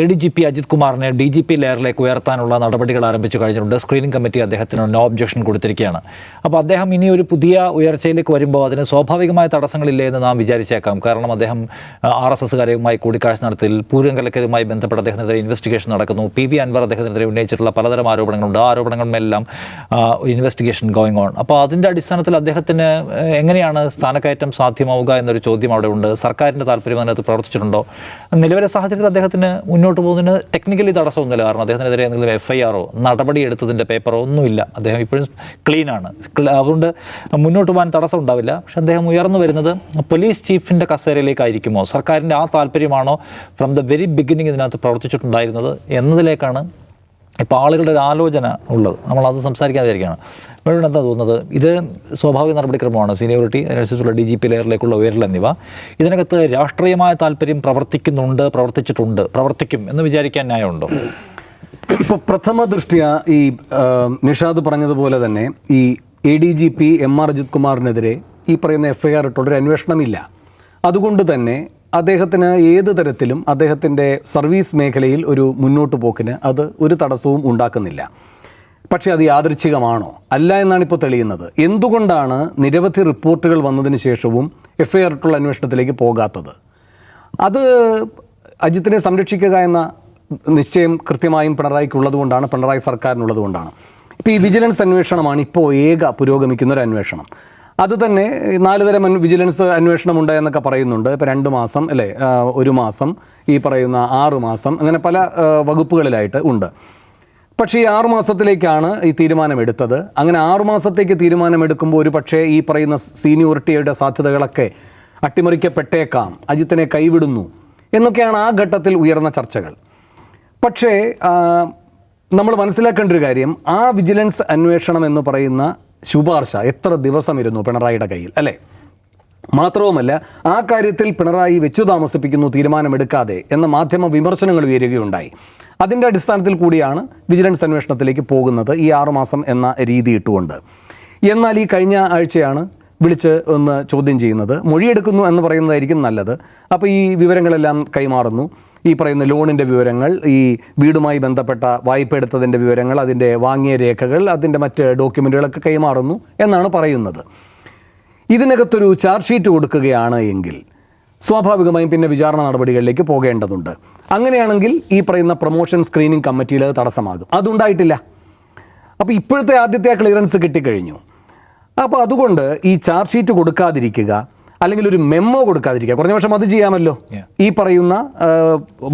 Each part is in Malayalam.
A D G P Ajith കുമാറിനെ ഡി ജി പി ലെയറിലേക്ക് ഉയർത്താനുള്ള നടപടികൾ ആരംഭിച്ചു കഴിഞ്ഞിട്ടുണ്ട്. സ്ക്രീനിംഗ് കമ്മിറ്റി അദ്ദേഹത്തിന് നോ ഒബ്ജക്ഷൻ കൊടുത്തിരിക്കുകയാണ്. അപ്പോൾ അദ്ദേഹം ഇനി ഒരു പുതിയ ഉയർച്ചയിലേക്ക് വരുമ്പോൾ അതിന് സ്വാഭാവികമായ തടസ്സങ്ങളില്ലേ എന്ന് നാം വിചാരിച്ചേക്കാം. കാരണം അദ്ദേഹം ആർ എസ് എസ്സുകാരുമായി കൂടിക്കാഴ്ച നടത്തിൽ പൂരം കലക്കരുമായി ബന്ധപ്പെട്ട് അദ്ദേഹത്തിനെതിരെ ഇൻവെസ്റ്റിഗേഷൻ നടക്കുന്നു. പി വി അൻവർ അദ്ദേഹത്തിനെതിരെ ഉന്നയിച്ചിട്ടുള്ള പലതരം ആരോപണങ്ങളുണ്ട്. ആ ആരോപണങ്ങളിലെല്ലാം ഇൻവെസ്റ്റിഗേഷൻ ഗോയിങ് ഓൺ അപ്പോൾ അതിന്റെ അടിസ്ഥാനത്തിൽ അദ്ദേഹത്തിന് എങ്ങനെയാണ് സ്ഥാനക്കയറ്റം സാധ്യമാവുക എന്നൊരു ചോദ്യം അവിടെ ഉണ്ട്. സർക്കാരിന്റെ താല്പര്യം അതിനകത്ത് പ്രവർത്തിച്ചിട്ടുണ്ടോ? നിലവിലെ സാഹചര്യത്തിൽ അദ്ദേഹത്തിന് മുന്നോട്ട് പോകുന്നതിന് ടെക്നിക്കലി തടസ്സമൊന്നുമില്ല. കാരണം അദ്ദേഹത്തിനെതിരെ എന്തെങ്കിലും എഫ് ഐ ആറോ നടപടി എടുത്തതിന്റെ പേപ്പറോ ഒന്നുമില്ല. അദ്ദേഹം ഇപ്പോഴും ക്ലീനാണ് അതുകൊണ്ട് മുന്നോട്ട് പോകാൻ തടസ്സം ഉണ്ടാവില്ല പക്ഷെ അദ്ദേഹം ഉയർന്നു വരുന്നത് പോലീസ് ചീഫിന്റെ കസേരയിലേക്കായിരിക്കുമോ? സർക്കാരിന്റെ ആ താല്പര്യമാണോ ഫ്രം ദ വെരി ബിഗിനിങ് ഇതിനകത്ത് പ്രവർത്തിച്ചിട്ടുണ്ടായിരുന്നത് എന്നതിലേക്കാണ് ഇപ്പോൾ ആളുകളുടെ ഒരു ആലോചന ഉള്ളത്. നമ്മൾ അത് സംസാരിക്കാൻ വിചാരിക്കുകയാണ് ഇവിടെ എന്താ തോന്നുന്നത്? ഇത് സ്വാഭാവിക നടപടിക്രമമാണ്. സീനിയോറിറ്റി അതിനനുസരിച്ചുള്ള ഡി ജി പി ലെയറിലേക്കുള്ള ഉയരൽ എന്നിവ. ഇതിനകത്ത് രാഷ്ട്രീയമായ താല്പര്യം പ്രവർത്തിക്കുന്നുണ്ട് പ്രവർത്തിച്ചിട്ടുണ്ട് പ്രവർത്തിക്കും എന്ന് വിചാരിക്കാൻ ന്യായമുണ്ടോ? ഇപ്പോൾ പ്രഥമ ദൃഷ്ടിയ ഈ നിഷാദ് പറഞ്ഞതുപോലെ തന്നെ ഈ A D G P M R Ajith കുമാറിനെതിരെ ഈ പറയുന്ന എഫ് ഐ ആർ അന്വേഷണമില്ല. അതുകൊണ്ട് തന്നെ അദ്ദേഹത്തിന് ഏത് തരത്തിലും അദ്ദേഹത്തിന്റെ സർവീസ് മേഖലയിൽ ഒരു മുന്നോട്ട് പോക്കിന് അത് ഒരു തടസ്സവും ഉണ്ടാക്കുന്നില്ല. പക്ഷേ അത് യാദൃച്ഛികമാണോ? അല്ല എന്നാണ് ഇപ്പോൾ തെളിയുന്നത്. എന്തുകൊണ്ടാണ് നിരവധി റിപ്പോർട്ടുകൾ വന്നതിന് ശേഷവും എഫ് ഐ ആർട്ടുള്ള അന്വേഷണത്തിലേക്ക് പോകാത്തത്? അത് അജിത്തിനെ സംരക്ഷിക്കുക എന്ന നിശ്ചയം കൃത്യമായും പിണറായിക്കുള്ളത് കൊണ്ടാണ് പിണറായി സർക്കാരിനുള്ളതുകൊണ്ടാണ്. ഇപ്പോൾ ഈ വിജിലൻസ് അന്വേഷണമാണ് ഇപ്പോൾ ഏക പുരോഗമിക്കുന്ന ഒരു അന്വേഷണം അത് തന്നെ നാല് തരം വിജിലൻസ് അന്വേഷണം ഉണ്ട് എന്നൊക്കെ പറയുന്നുണ്ട്. ഇപ്പോൾ രണ്ട് മാസം അല്ലേ? ഒരു മാസം ഈ പറയുന്ന ആറ് മാസം അങ്ങനെ പല വകുപ്പുകളിലായിട്ട് ഉണ്ട്. പക്ഷേ ഈ ആറു മാസത്തിലേക്കാണ് ഈ തീരുമാനമെടുത്തത്. അങ്ങനെ ആറു മാസത്തേക്ക് തീരുമാനമെടുക്കുമ്പോൾ ഒരു പക്ഷേ ഈ പറയുന്ന സീനിയോറിറ്റിയുടെ സാധ്യതകളൊക്കെ അട്ടിമറിക്കപ്പെട്ടേക്കാം. അജിത്തിനെ കൈവിടുന്നു എന്നൊക്കെയാണ് ആ ഘട്ടത്തിൽ ഉയർന്ന ചർച്ചകൾ. പക്ഷേ നമ്മൾ മനസ്സിലാക്കേണ്ട ഒരു കാര്യം ആ വിജിലൻസ് അന്വേഷണം എന്ന് പറയുന്ന ശുപാർശ എത്ര ദിവസം ഇരുന്നു പിണറായിയുടെ കയ്യിൽ അല്ലേ? മാത്രവുമല്ല ആ കാര്യത്തിൽ പിണറായി വെച്ചു താമസിപ്പിക്കുന്നു തീരുമാനമെടുക്കാതെ എന്ന മാധ്യമ വിമർശനങ്ങൾ ഉയരുകയുണ്ടായി. അതിന്റെ അടിസ്ഥാനത്തിൽ കൂടിയാണ് വിജിലൻസ് അന്വേഷണത്തിലേക്ക് പോകുന്നത് ഈ ആറുമാസം എന്ന രീതി ഇട്ടുകൊണ്ട് എന്നാൽ ഈ കഴിഞ്ഞ ആഴ്ചയാണ് വിളിച്ച് ഒന്ന് ചോദ്യം ചെയ്യുന്നത്. മൊഴിയെടുക്കുന്നു എന്ന് പറയുന്നതായിരിക്കും നല്ലത്. അപ്പോൾ ഈ വിവരങ്ങളെല്ലാം കൈമാറുന്നു. ഈ പറയുന്ന ലോണിന്റെ വിവരങ്ങൾ ഈ വീടുമായി ബന്ധപ്പെട്ട വായ്പ എടുത്തതിന്റെ വിവരങ്ങൾ അതിന്റെ വാങ്ങിയ രേഖകൾ അതിന്റെ മറ്റ് ഡോക്യുമെന്റുകളൊക്കെ കൈമാറുന്നു എന്നാണ് പറയുന്നത്. ഇതിനകത്തൊരു ചാർജ് ഷീറ്റ് കൊടുക്കുകയാണ് എങ്കിൽ സ്വാഭാവികമായും പിന്നെ വിചാരണ നടപടികളിലേക്ക് പോകേണ്ടതുണ്ട്. അങ്ങനെയാണെങ്കിൽ ഈ പറയുന്ന പ്രൊമോഷൻ സ്ക്രീനിങ് കമ്മിറ്റിയിൽ അത് തടസ്സമാകും. അതുണ്ടായിട്ടില്ല. അപ്പോൾ ഇപ്പോഴത്തെ ആദ്യത്തെ ക്ലിയറൻസ് കിട്ടിക്കഴിഞ്ഞു. അപ്പോൾ അതുകൊണ്ട് ഈ ചാർജ് ഷീറ്റ് കൊടുക്കാതിരിക്കുക അല്ലെങ്കിൽ ഒരു മെമ്മോ കൊടുക്കാതിരിക്കുക. കുറഞ്ഞ പക്ഷം അത് ചെയ്യാമല്ലോ. ഈ പറയുന്ന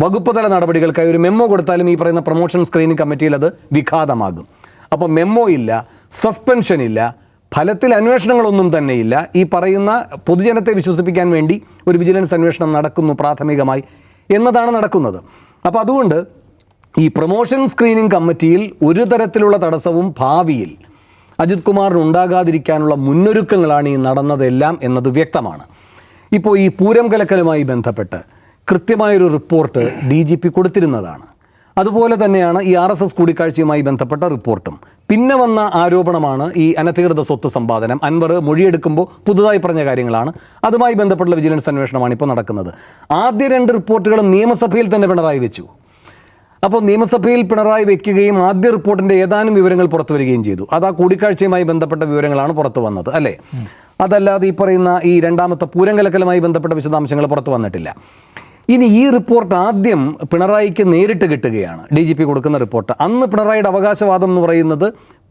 വകുപ്പ് തല നടപടികൾക്കായി ഒരു മെമ്മോ കൊടുത്താലും ഈ പറയുന്ന പ്രൊമോഷൻ സ്ക്രീനിങ് കമ്മിറ്റിയിൽ അത് വിഘാതമാകും. അപ്പോൾ മെമ്മോ ഇല്ല സസ്പെൻഷൻ ഇല്ല ഫലത്തിൽ അന്വേഷണങ്ങളൊന്നും തന്നെ ഇല്ല. ഈ പറയുന്ന പൊതുജനത്തെ വിശ്വസിപ്പിക്കാൻ വേണ്ടി ഒരു വിജിലൻസ് അന്വേഷണം നടക്കുന്നു പ്രാഥമികമായി എന്നതാണ് നടക്കുന്നത്. അപ്പോൾ അതുകൊണ്ട് ഈ പ്രൊമോഷൻ സ്ക്രീനിംഗ് കമ്മിറ്റിയിൽ ഒരു തരത്തിലുള്ള തടസ്സവും ഭാവിയിൽ അജിത് കുമാറിന് ഉണ്ടാകാതിരിക്കാനുള്ള മുന്നൊരുക്കങ്ങളാണ് ഈ നടന്നതെല്ലാം എന്നത് വ്യക്തമാണ്. ഇപ്പോൾ ഈ പൂരം കലക്കലുമായി ബന്ധപ്പെട്ട് കൃത്യമായൊരു റിപ്പോർട്ട് ഡി ജി പി കൊടുത്തിരുന്നതാണ്. അതുപോലെ തന്നെയാണ് ഈ ആർ എസ് എസ് കൂടിക്കാഴ്ചയുമായി ബന്ധപ്പെട്ട റിപ്പോർട്ടും. പിന്നെ വന്ന ആരോപണമാണ് ഈ അനധികൃത സ്വത്ത് സമ്പാദനം. അൻവർ മൊഴിയെടുക്കുമ്പോൾ പുതുതായി പറഞ്ഞ കാര്യങ്ങളാണ്. അതുമായി ബന്ധപ്പെട്ടുള്ള വിജിലൻസ് അന്വേഷണമാണ് ഇപ്പോൾ നടക്കുന്നത്. ആദ്യ രണ്ട് റിപ്പോർട്ടുകളും നിയമസഭയിൽ തന്നെ പിണറായി വെച്ചു. അപ്പോൾ നിയമസഭയിൽ പിണറായി വെക്കുകയും ആദ്യ റിപ്പോർട്ടിന്റെ ഏതാനും വിവരങ്ങൾ പുറത്തു വരികയും ചെയ്തു. അത് ആ കൂടിക്കാഴ്ചയുമായി ബന്ധപ്പെട്ട വിവരങ്ങളാണ് പുറത്തു വന്നത് അല്ലേ? അതല്ലാതെ ഈ പറയുന്ന ഈ രണ്ടാമത്തെ പൂരങ്കലക്കലുമായി ബന്ധപ്പെട്ട വിശദാംശങ്ങൾ പുറത്തു വന്നിട്ടില്ല. ഇനി ഈ റിപ്പോർട്ട് ആദ്യം പിണറായിക്ക് നേരിട്ട് കിട്ടുകയാണ്. ഡി ജി പി കൊടുക്കുന്ന റിപ്പോർട്ട്. അന്ന് പിണറായിയുടെ അവകാശവാദം എന്ന് പറയുന്നത്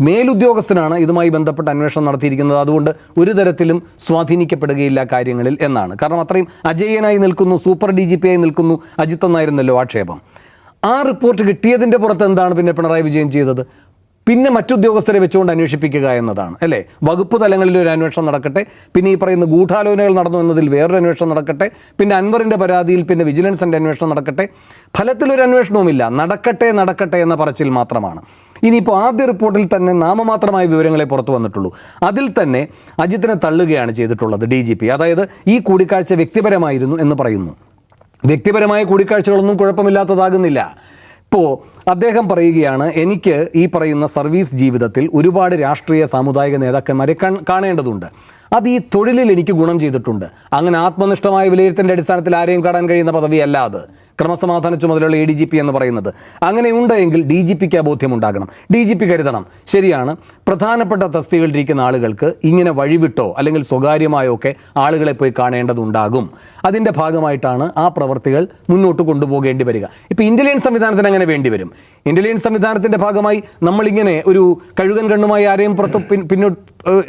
മേലുദ്യോഗസ്ഥനാണ് ഇതുമായി ബന്ധപ്പെട്ട് അന്വേഷണം നടത്തിയിരിക്കുന്നത്. അതുകൊണ്ട് ഒരു തരത്തിലും സ്വാധീനിക്കപ്പെടുകയില്ല കാര്യങ്ങളിൽ എന്നാണ്. കാരണം അത്രയും അജയ്യനായി നിൽക്കുന്നു സൂപ്പർ ഡി ജി പി ആയി നിൽക്കുന്നു അജിത്ത് എന്നായിരുന്നല്ലോ ആക്ഷേപം. ആ റിപ്പോർട്ട് കിട്ടിയതിന്റെ പുറത്ത് എന്താണ് പിന്നെ പിണറായി വിജയൻ ചെയ്തത്? പിന്നെ മറ്റുദ്യോഗസ്ഥരെ വെച്ചുകൊണ്ട് അന്വേഷിപ്പിക്കുക എന്നതാണ് അല്ലേ? വകുപ്പ് തലങ്ങളിൽ ഒരു അന്വേഷണം നടക്കട്ടെ പിന്നെ ഈ പറയുന്ന ഗൂഢാലോചനകൾ നടന്നു എന്നതിൽ വേറൊരു അന്വേഷണം നടക്കട്ടെ പിന്നെ അൻവറിന്റെ പരാതിയിൽ പിന്നെ വിജിലൻസിന്റെ അന്വേഷണം നടക്കട്ടെ ഫലത്തിലൊരു അന്വേഷണവുമില്ല. നടക്കട്ടെ നടക്കട്ടെ എന്ന പറച്ചിൽ മാത്രമാണ്. ഇനിയിപ്പോൾ ആദ്യ റിപ്പോർട്ടിൽ തന്നെ നാമമാത്രമായ വിവരങ്ങളെ പുറത്തു വന്നിട്ടുള്ളൂ. അതിൽ തന്നെ അജിത്തിനെ തള്ളുകയാണ് ചെയ്തിട്ടുള്ളത് ഡി അതായത് ഈ കൂടിക്കാഴ്ച വ്യക്തിപരമായിരുന്നു എന്ന് പറയുന്നു. വ്യക്തിപരമായ കൂടിക്കാഴ്ചകളൊന്നും കുഴപ്പമില്ലാത്തതാകുന്നില്ല. ഇപ്പോൾ അദ്ദേഹം പറയുകയാണ് എനിക്ക് ഈ പറയുന്ന സർവീസ് ജീവിതത്തിൽ ഒരുപാട് രാഷ്ട്രീയ സാമുദായിക നേതാക്കന്മാരെ കാണേണ്ടതുണ്ട്. അത് ഈ തൊഴിലിൽ എനിക്ക് ഗുണം ചെയ്തിട്ടുണ്ട്. അങ്ങനെ ആത്മനിഷ്ഠമായ വിലയിരുത്തലിന്റെ അടിസ്ഥാനത്തിൽ ആരെയും കാണാൻ കഴിയുന്ന പദവിയല്ല അത്. ക്രമസമാധാന ചുമതലയുള്ള എ ഡി ജി പി എന്ന് പറയുന്നത്. അങ്ങനെ ഉണ്ടെങ്കിൽ ഡി ജി പിക്ക് ബോധ്യമുണ്ടാകണം ഡി ജി പി കരുതണം. ശരിയാണ്. പ്രധാനപ്പെട്ട തസ്തികളിലിരിക്കുന്ന ആളുകൾക്ക് ഇങ്ങനെ വഴിവിട്ടോ അല്ലെങ്കിൽ സ്വകാര്യമായോ ഒക്കെ ആളുകളെ പോയി കാണേണ്ടതുണ്ടാകും. അതിന്റെ ഭാഗമായിട്ടാണ് ആ പ്രവർത്തികൾ മുന്നോട്ട് കൊണ്ടുപോകേണ്ടി വരിക. ഇപ്പോൾ ഇന്ത്യൻ സംവിധാനത്തിന് അങ്ങനെ വേണ്ടി വരും. ഇന്റലിജൻസ് സംവിധാനത്തിന്റെ ഭാഗമായി നമ്മളിങ്ങനെ ഒരു കഴുകൻ കണ്ണുമായി ആരെയും പുറത്ത് പിന്നോട്ട്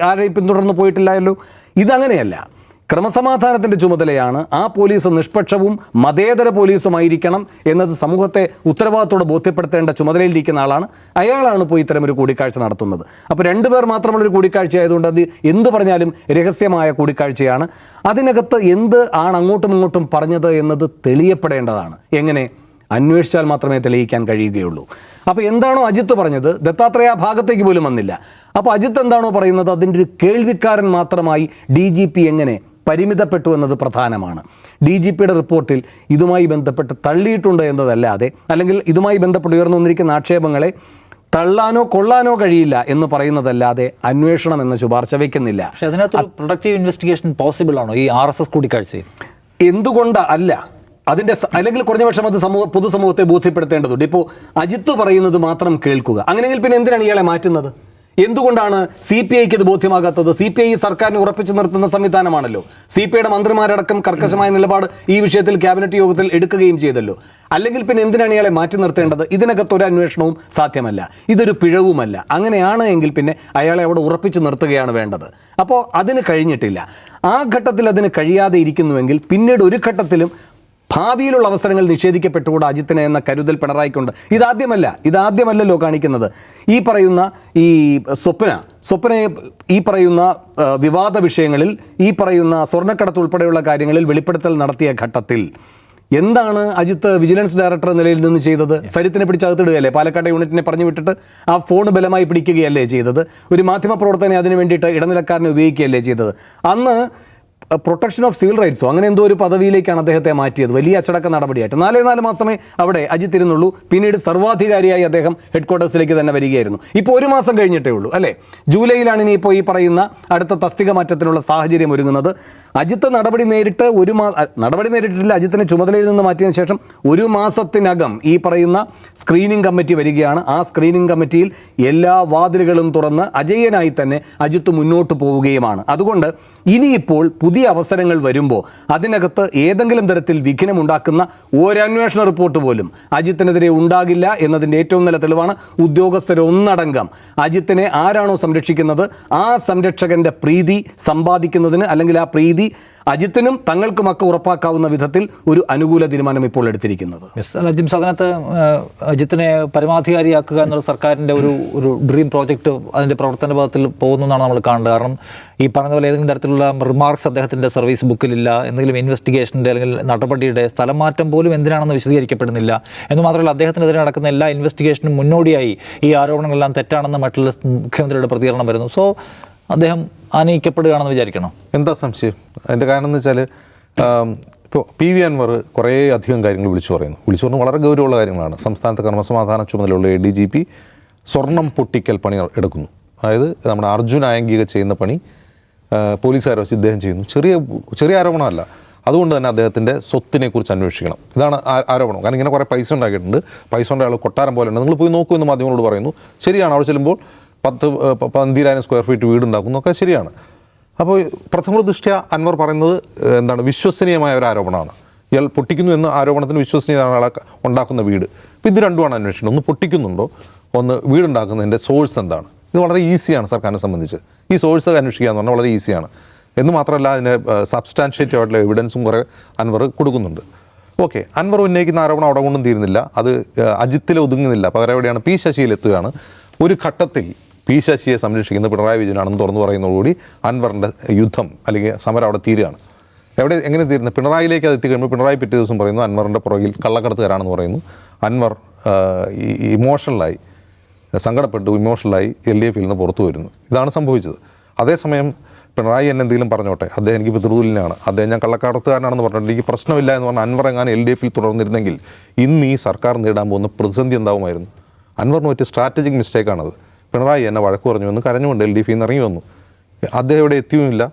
ആരെയും പിന്തുടർന്ന് പോയിട്ടില്ലല്ലോ ഇതങ്ങനെയല്ല. ക്രമസമാധാനത്തിന്റെ ചുമതലയാണ് ആ പോലീസ് നിഷ്പക്ഷവും മതേതര പോലീസുമായിരിക്കണം എന്നത് സമൂഹത്തെ ഉത്തരവാദിത്തോടെ ബോധ്യപ്പെടുത്തേണ്ട ചുമതലയിലിരിക്കുന്ന ആളാണ്. അയാളാണ് പോയി ഇത്തരം ഒരു കൂടിക്കാഴ്ച നടത്തുന്നത്. അപ്പോൾ രണ്ടുപേർ മാത്രമുള്ളൊരു കൂടിക്കാഴ്ച ആയതുകൊണ്ട് അത് എന്ത് പറഞ്ഞാലും രഹസ്യമായ കൂടിക്കാഴ്ചയാണ്. അതിനകത്ത് എന്ത് ആണ് അങ്ങോട്ടും ഇങ്ങോട്ടും പറഞ്ഞത് എന്നത് തെളിയപ്പെടേണ്ടതാണ്. എങ്ങനെ? അന്വേഷിച്ചാൽ മാത്രമേ തെളിയിക്കാൻ കഴിയുകയുള്ളൂ. അപ്പോൾ എന്താണോ അജിത്ത് പറഞ്ഞത്? ദത്താത്രേയ ആ ഭാഗത്തേക്ക് പോലും വന്നില്ല. അപ്പോൾ അജിത്ത് എന്താണോ പറയുന്നത്? അതിന്റെ ഒരു കേൾവിക്കാരൻ മാത്രമായി ഡി ജി പി എങ്ങനെ പരിമിതപ്പെട്ടു എന്നത് പ്രധാനമാണ്. ഡി ജി പിയുടെ റിപ്പോർട്ടിൽ ഇതുമായി ബന്ധപ്പെട്ട് തള്ളിയിട്ടുണ്ട് എന്നതല്ലാതെ അല്ലെങ്കിൽ ഇതുമായി ബന്ധപ്പെട്ട് ഉയർന്നു വന്നിരിക്കുന്ന ആക്ഷേപങ്ങളെ തള്ളാനോ കൊള്ളാനോ കഴിയില്ല എന്ന് പറയുന്നതല്ലാതെ അന്വേഷണം എന്ന ശുപാർശ വയ്ക്കുന്നില്ല. പക്ഷേ അതിനകത്ത് പ്രൊഡക്റ്റീവ് ഇൻവെസ്റ്റിഗേഷൻ പോസിബിൾ ആണോ ഈ ആർ എസ് എസ് കൂടിക്കാഴ്ചയിൽ? എന്തുകൊണ്ട്? അല്ല. അതിന്റെ സ- അല്ലെങ്കിൽ കുറഞ്ഞപക്ഷം അത് സമൂഹ പൊതുസമൂഹത്തെ ബോധ്യപ്പെടുത്തേണ്ടതുണ്ട്. ഇപ്പോൾ അജിത്ത് പറയുന്നത് മാത്രം കേൾക്കുക. അങ്ങനെയെങ്കിൽ പിന്നെ എന്തിനാണ് ഇയാളെ മാറ്റുന്നത്? എന്തുകൊണ്ടാണ് സി പി ഐക്ക് ഇത് ബോധ്യമാകാത്തത്? സി പി ഐ സർക്കാരിനെ ഉറപ്പിച്ചു നിർത്തുന്ന സംവിധാനമാണല്ലോ. സി പി ഐയുടെ മന്ത്രിമാരടക്കം കർക്കശമായ നിലപാട് ഈ വിഷയത്തിൽ ക്യാബിനറ്റ് യോഗത്തിൽ എടുക്കുകയും ചെയ്തല്ലോ. അല്ലെങ്കിൽ പിന്നെ എന്തിനാണ് ഇയാളെ മാറ്റി നിർത്തേണ്ടത്? ഇതിനകത്ത് ഒരു അന്വേഷണവും സാധ്യമല്ല. ഇതൊരു പിഴവുമല്ല. അങ്ങനെയാണ് എങ്കിൽ പിന്നെ അയാളെ അവിടെ ഉറപ്പിച്ചു നിർത്തുകയാണ് വേണ്ടത്. അപ്പോൾ അതിന് കഴിഞ്ഞിട്ടില്ല. ആ ഘട്ടത്തിൽ അതിന് കഴിയാതെ ഇരിക്കുന്നുവെങ്കിൽ പിന്നീട് ഒരു ഘട്ടത്തിലും ഭാവിയിലുള്ള അവസരങ്ങൾ നിഷേധിക്കപ്പെട്ടുകൂടെ അജിത്തിനെ എന്ന കരുതൽ പിണറായിക്കൊണ്ട്. ഇതാദ്യമല്ല ഇതാദ്യമല്ലല്ലോ കാണിക്കുന്നത്. ഈ പറയുന്ന ഈ സ്വപ്ന സ്വപ്നയെ ഈ പറയുന്ന വിവാദ വിഷയങ്ങളിൽ ഈ പറയുന്ന സ്വർണക്കടത്ത് ഉൾപ്പെടെയുള്ള കാര്യങ്ങളിൽ വെളിപ്പെടുത്തൽ നടത്തിയ ഘട്ടത്തിൽ എന്താണ് അജിത്ത് വിജിലൻസ് ഡയറക്ടർ നിലയിൽ നിന്ന് ചെയ്തത്? സരിത്തിനെ പിടിച്ചകത്തിടുകയല്ലേ? പാലക്കാട് യൂണിറ്റിനെ പറഞ്ഞു വിട്ടിട്ട് ആ ഫോൺ ബലമായി പിടിക്കുകയല്ലേ ചെയ്തത്? ഒരു മാധ്യമ അതിനു വേണ്ടിയിട്ട് ഇടനിലക്കാരനെ ഉപയോഗിക്കുകയല്ലേ ചെയ്തത്? അന്ന് പ്രൊട്ടക്ഷൻ ഓഫ് സിവിൽ റൈറ്റ്സോ അങ്ങനെ എന്തോ ഒരു പദവിയിലേക്കാണ് അദ്ദേഹത്തെ മാറ്റിയത്. വലിയ അച്ചടക്ക നടപടിയായിട്ട്. നാലേ നാല് മാസമേ അവിടെ അജിത്ത് ഇരുന്നുള്ളൂ. പിന്നീട് സർവാധികാരിയായി അദ്ദേഹം ഹെഡ് ക്വാർട്ടേഴ്സിലേക്ക് തന്നെ വരികയായിരുന്നു. ഇപ്പോൾ ഒരു മാസം കഴിഞ്ഞിട്ടേ ഉള്ളൂ അല്ലേ? ജൂലൈയിലാണ് ഇനി ഇപ്പോൾ ഈ പറയുന്ന അടുത്ത തസ്തിക മാറ്റത്തിനുള്ള സാഹചര്യം ഒരുങ്ങുന്നത്. അജിത്ത് നടപടി നേരിട്ട് ഒരു മാ നടപടി നേരിട്ടിട്ടില്ല. അജിത്തിനെ ചുമതലയിൽ നിന്ന് മാറ്റിയതിനു ശേഷം ഒരു മാസത്തിനകം ഈ പറയുന്ന സ്ക്രീനിംഗ് കമ്മിറ്റി വരികയാണ്. ആ സ്ക്രീനിംഗ് കമ്മിറ്റിയിൽ എല്ലാ വാതിലുകളും തുറന്ന് അജയ്യനായി തന്നെ അജിത്ത് മുന്നോട്ട് പോവുകയുമാണ്. അതുകൊണ്ട് ഇനിയിപ്പോൾ പുതിയ അവസരങ്ങൾ വരുമ്പോൾ അതിനകത്ത് ഏതെങ്കിലും തരത്തിൽ വിഘ്നമുണ്ടാക്കുന്ന ഒരന്വേഷണ റിപ്പോർട്ട് പോലും അജിത്തിനെതിരെ ഉണ്ടാകില്ല എന്നതിന്റെ ഏറ്റവും നല്ല തെളിവാണ് ഉദ്യോഗസ്ഥരൊന്നടങ്കം അജിത്തിനെ ആരാണോ സംരക്ഷിക്കുന്നത്? ആ സംരക്ഷകന്റെ പ്രീതി സമ്പാദിക്കുന്നതിന് അല്ലെങ്കിൽ ആ പ്രീതി അജിത്തിനും തങ്ങൾക്കുമൊക്കെ ഉറപ്പാക്കാവുന്ന വിധത്തിൽ ഒരു അനുകൂല തീരുമാനം ഇപ്പോൾ എടുത്തിരിക്കുന്നത്. അജിം സദനത്ത് അജിത്തിനെ പരമാധികാരിയാക്കുക എന്നുള്ള സർക്കാരിന്റെ ഒരു ഒരു ഡ്രീം പ്രോജക്റ്റ് അതിന്റെ പ്രവർത്തന ഭാഗത്തിൽ പോകുന്നു എന്നാണ് നമ്മൾ കാണുന്നത്. കാരണം ഈ പറഞ്ഞ പോലെ ഏതെങ്കിലും തരത്തിലുള്ള റിമാർക്സ് അദ്ദേഹത്തിന്റെ സർവീസ് ബുക്കിലില്ല എന്തെങ്കിലും ഇൻവെസ്റ്റിഗേഷന്റെ അല്ലെങ്കിൽ നടപടിയുടെ സ്ഥലം മാറ്റം പോലും എന്തിനാണെന്ന് വിശദീകരിക്കപ്പെടുന്നില്ല. എന്ന് മാത്രമല്ല അദ്ദേഹത്തിനെതിരെ നടക്കുന്ന എല്ലാ ഇൻവെസ്റ്റിഗേഷനും മുന്നോടിയായി ഈ ആരോപണങ്ങളെല്ലാം തെറ്റാണെന്ന് മറ്റുള്ള മുഖ്യമന്ത്രിയുടെ പ്രതികരണം വരുന്നു. സോ അദ്ദേഹം ആനയിക്കപ്പെടുകയാണെന്ന് വിചാരിക്കണം? എന്താ സംശയം? അതിന്റെ കാരണം എന്ന് വെച്ചാൽ ഇപ്പോൾ പി വി അൻവർ കുറേ അധികം കാര്യങ്ങൾ വിളിച്ചു പറയുന്നു. വിളിച്ചു പറഞ്ഞു വളരെ ഗൗരവമുള്ള കാര്യങ്ങളാണ്. സംസ്ഥാനത്തെ ക്രമസമാധാന ചുമതലയുള്ള എ ഡി ജി പി സ്വർണം പൊട്ടിക്കൽ പണി എടുക്കുന്നു. അതായത് നമ്മുടെ അർജുൻ ആയങ്കിക ചെയ്യുന്ന പണി പോലീസുകാരെ വെച്ച് ഇദ്ദേഹം ചെയ്യുന്നു. ചെറിയ ചെറിയ ആരോപണമല്ല. അതുകൊണ്ട് തന്നെ അദ്ദേഹത്തിന്റെ സ്വത്തിനെക്കുറിച്ച് അന്വേഷിക്കണം. ഇതാണ് ആരോപണം. കാരണം ഇങ്ങനെ കുറേ പൈസ ഉണ്ടാക്കിയിട്ടുണ്ട്. പൈസ ഉണ്ടായ ആൾ കൊട്ടാരം പോലെ ഉണ്ട്. നിങ്ങൾ പോയി നോക്കൂ എന്ന് മാധ്യമങ്ങളോട് പറയുന്നു. ശരിയാണ്. അവിടെ ചെല്ലുമ്പോൾ പത്ത് പന്തിരായിരം സ്ക്വയർ ഫീറ്റ് വീടുണ്ടാക്കുന്നു. ഒക്കെ ശരിയാണ്. അപ്പോൾ പ്രഥമ ദൃഷ്ട്യ അൻവർ പറയുന്നത് എന്താണ് വിശ്വസനീയമായ ഒരു ആരോപണമാണ്. ഇയാൾ പൊട്ടിക്കുന്നു എന്ന ആരോപണത്തിന് വിശ്വസനീയതാണ് ആളെ ഉണ്ടാക്കുന്ന വീട്. അപ്പോൾ ഇത് രണ്ടുമാണ് അന്വേഷണം. ഒന്ന് പൊട്ടിക്കുന്നുണ്ടോ? ഒന്ന് വീടുണ്ടാക്കുന്നതിന്റെ സോഴ്സ് എന്താണ്? ഇത് വളരെ ഈസിയാണ് സർക്കാരിനെ സംബന്ധിച്ച്. ഈ സോഴ്സ് അന്വേഷിക്കുക എന്ന് പറഞ്ഞാൽ വളരെ ഈസിയാണ്. എന്ന് മാത്രമല്ല അതിന്റെ സബ്സ്റ്റാൻഷ്യേറ്റീവ് ആയിട്ടുള്ള എവിഡൻസും കുറേ അൻവർ കൊടുക്കുന്നുണ്ട്. ഓക്കെ. അൻവർ ഉന്നയിക്കുന്ന ആരോപണം അവിടെ കൊണ്ടും തീരുന്നില്ല. അത് അജിത്തിൽ ഒതുങ്ങുന്നില്ല. പകരം എവിടെയാണ്? പി ശശിയിലെത്തുകയാണ് ഒരു ഘട്ടത്തിൽ പി ശശിയെ സംരക്ഷിക്കുന്ന പിണറായി വിജയനാണെന്ന് തുറന്നു പറയുന്നതോടുകൂടി അൻവറിന്റെ യുദ്ധം അല്ലെങ്കിൽ സമരം അവിടെ തീരുകയാണ്. എവിടെ എങ്ങനെ തീരുന്നത്? പിണറായിലേക്ക് അത് എത്തിക്കഴിയുമ്പോൾ പിണറായി പിറ്റേ ദിവസം പറയുന്നു അൻവറിന്റെ പുറകിൽ കള്ളക്കടത്തുകാരാണെന്ന് പറയുന്നു. അൻവർ ഇമോഷണലായി സങ്കടപ്പെട്ടു ഇമോഷണലായി എൽ ഡി എഫിൽ നിന്ന് പുറത്തു വരുന്നു. ഇതാണ് സംഭവിച്ചത്. അതേസമയം പിണറായി എന്നെ എന്തെങ്കിലും പറഞ്ഞോട്ടെ? അദ്ദേഹം എനിക്ക് പിതൃതുല്യനാണ് അദ്ദേഹം ഞാൻ കള്ളക്കടത്തുകാരനാണെന്ന് പറഞ്ഞിട്ട് എനിക്ക് പ്രശ്നമില്ല എന്ന് പറഞ്ഞാൽ അൻവർ എങ്ങാനും എൽ ഡി എഫിൽ തുടർന്നിരുന്നെങ്കിൽ ഇന്ന് ഈ സർക്കാർ നേടാൻ പോകുന്ന പ്രതിസന്ധി എന്താവുമായിരുന്നു? അൻവറിന് പറ്റിയ സ്ട്രാറ്റജിക് മിസ്റ്റേക്കാണത് പിണറായി എന്നെ വഴക്ക് പറഞ്ഞു എന്ന് കരഞ്ഞുകൊണ്ട് എൽ ഡി എഫിൽ നിന്ന് ഇറങ്ങി വന്നു. അദ്ദേഹം ഇവിടെ എത്തിയുമില്ല.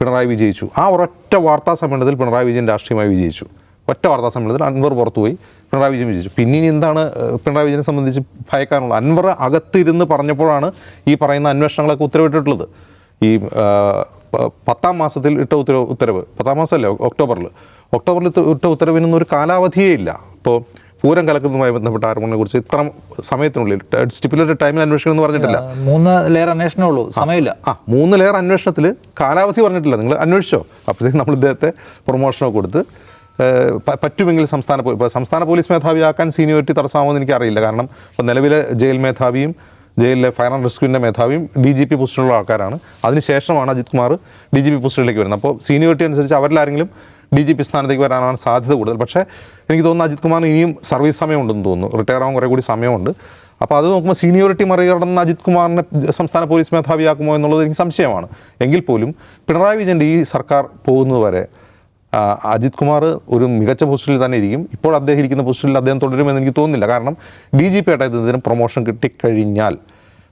പിണറായി വിജയിച്ചു. ആ ഒരൊറ്റ വാർത്താ സമ്മേളനത്തിൽ പിണറായി വിജയൻ രാഷ്ട്രീയമായി വിജയിച്ചു. ഒറ്റ വാർത്താ സമ്മേളനത്തിൽ അൻവർ പുറത്തുപോയി പിണറായി വിജയൻ വിജയിച്ചു. പിന്നെ ഇനി എന്താണ് പിണറായി വിജയനെ സംബന്ധിച്ച് ഭയക്കാനുള്ളത് അൻവർ അകത്തിരുന്ന് പറഞ്ഞപ്പോഴാണ് ഈ പറയുന്ന അന്വേഷണങ്ങളൊക്കെ ഉത്തരവിട്ടിട്ടുള്ളത്. ഈ പത്താം മാസത്തിൽ ഇട്ട ഉത്തരവ് ഉത്തരവ്. പത്താം മാസമല്ലേ ഒക്ടോബറിൽ ഒക്ടോബറിൽ ഇട്ട ഉത്തരവിനൊന്നും ഒരു കാലാവധിയേ ഇല്ല. ഇപ്പോൾ പൂരം കലക്കുന്നതുമായി ബന്ധപ്പെട്ട ആരോപണങ്ങളെ കുറിച്ച് ഇത്ര സമയത്തിനുള്ളിൽ സ്റ്റിപ്പുലേറ്റഡ് ടൈമിൽ അന്വേഷണം എന്ന് പറഞ്ഞിട്ടില്ല. മൂന്ന് ലെയർ അന്വേഷണമേ ഉള്ളൂ. സമയമില്ല. ആ മൂന്ന് ലെയർ അന്വേഷണത്തിൽ കാലാവധി പറഞ്ഞിട്ടില്ല. നിങ്ങൾ അന്വേഷിച്ചോ? അപ്പോഴത്തേക്കും നമ്മൾ ഇദ്ദേഹത്തെ പ്രൊമോഷനോ കൊടുത്ത് പറ്റുമെങ്കിൽ സംസ്ഥാന ഇപ്പോൾ സംസ്ഥാന പോലീസ് മേധാവിയാക്കാൻ സീനിയോറിറ്റി തടസ്സമാകുമെന്ന് എനിക്കറിയില്ല. കാരണം ഇപ്പോൾ നിലവിലെ ജയിൽ മേധാവിയും ജയിലിലെ ഫയർ ആൻഡ് റെസ്ക്യൂവിന്റെ മേധാവിയും ഡി ജി പി പോസ്റ്റിലുള്ള ആൾക്കാരാണ്. അതിനുശേഷമാണ് Ajith Kumar D G P പോസ്റ്റിലേക്ക് വരുന്നത്. അപ്പോൾ സീനിയോറിറ്റി അനുസരിച്ച് അവരിലാരെങ്കിലും ഡി ജി പി സ്ഥാനത്തേക്ക് വരാനാണ് സാധ്യത കൂടുതൽ. പക്ഷേ എനിക്ക് തോന്നുന്നു അജിത് കുമാറിന് ഇനിയും സർവീസ് സമയമുണ്ടെന്ന് തോന്നുന്നു. റിട്ടയർ ആവാൻ കുറേ കൂടി സമയമുണ്ട്. അപ്പോൾ അത് നോക്കുമ്പോൾ സീനിയോറിറ്റി മറികടന്ന് അജിത് കുമാറിനെ സംസ്ഥാന പോലീസ് മേധാവിയാക്കുമോ എന്നുള്ളത് എനിക്ക് സംശയമാണ്. എങ്കിൽ പോലും പിണറായി വിജയന്റെ ഈ സർക്കാർ പോകുന്നതുവരെ അജിത് കുമാർ ഒരു മികച്ച പൊസിഷനിൽ തന്നെ ഇരിക്കും. ഇപ്പോൾ അദ്ദേഹം ഇരിക്കുന്ന പൊസിഷനിൽ അദ്ദേഹം തുടരുമെന്ന് എനിക്ക് തോന്നുന്നില്ല. കാരണം ഡി ജി പി ആയിട്ട് ഇതിന് പ്രൊമോഷൻ കിട്ടിക്കഴിഞ്ഞാൽ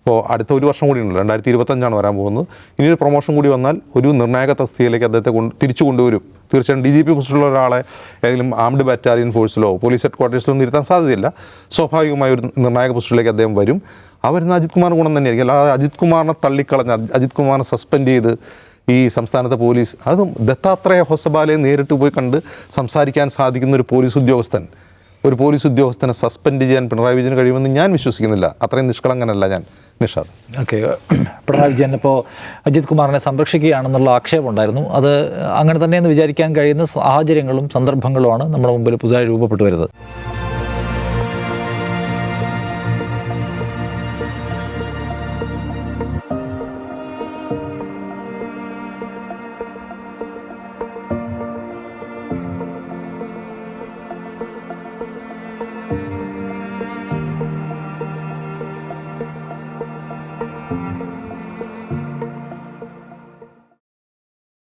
ഇപ്പോൾ അടുത്ത ഒരു വർഷം കൂടി ഉണ്ടല്ലോ രണ്ടായിരത്തി ഇരുപത്തഞ്ചാണ് വരാൻ പോകുന്നത്. ഇനി ഒരു പ്രൊമോഷൻ കൂടി വന്നാൽ ഒരു നിർണായക തസ്തികയിലേക്ക് അദ്ദേഹത്തെ കൊണ്ട് തിരിച്ചു കൊണ്ടുവരും. തീർച്ചയായും ഡി ജി പി പോസ്റ്റിലുള്ള ഒരാളെ ഏതെങ്കിലും ആംഡ് ബറ്റാലിയൻ ഫോഴ്സിലോ പോലീസ് ഹെഡ് ക്വാർട്ടേഴ്സിലോ ഒന്നും ഇരുത്താൻ സാധ്യതയില്ല. സ്വാഭാവികമായ ഒരു നിർണായക പോസ്റ്റിലേക്ക് അദ്ദേഹം വരും. ആ വരുന്ന അജിത് കുമാർ ഗുണം തന്നെയായിരിക്കും. അല്ലാതെ അജിത് കുമാറിനെ തള്ളിക്കളഞ്ഞ് അജിത് കുമാറിനെ സസ്പെൻഡ് ചെയ്ത് ഈ സംസ്ഥാനത്തെ പോലീസ് അതും ദത്താത്രേയ ഹൊസബാലയെ നേരിട്ട് പോയി കണ്ട് സംസാരിക്കാൻ സാധിക്കുന്ന ഒരു പോലീസ് ഉദ്യോഗസ്ഥൻ ഒരു പോലീസ് ഉദ്യോഗസ്ഥനെ സസ്പെൻഡ് ചെയ്യാൻ പിണറായി വിജയന് കഴിയുമെന്ന് ഞാൻ വിശ്വസിക്കുന്നില്ല. അത്രയും നിഷ്കളങ്കനല്ല ഞാൻ. നിഷാദ്. ഓക്കെ. പിണറായി വിജയൻ ഇപ്പോൾ അജിത് കുമാറിനെ സംരക്ഷിക്കുകയാണെന്നുള്ള ആക്ഷേപമുണ്ടായിരുന്നു അത് അങ്ങനെ തന്നെയെന്ന് വിചാരിക്കാൻ കഴിയുന്ന സാഹചര്യങ്ങളും സന്ദർഭങ്ങളുമാണ് നമ്മുടെ മുമ്പിൽ പുതുതായി രൂപപ്പെട്ടു വരുന്നത്.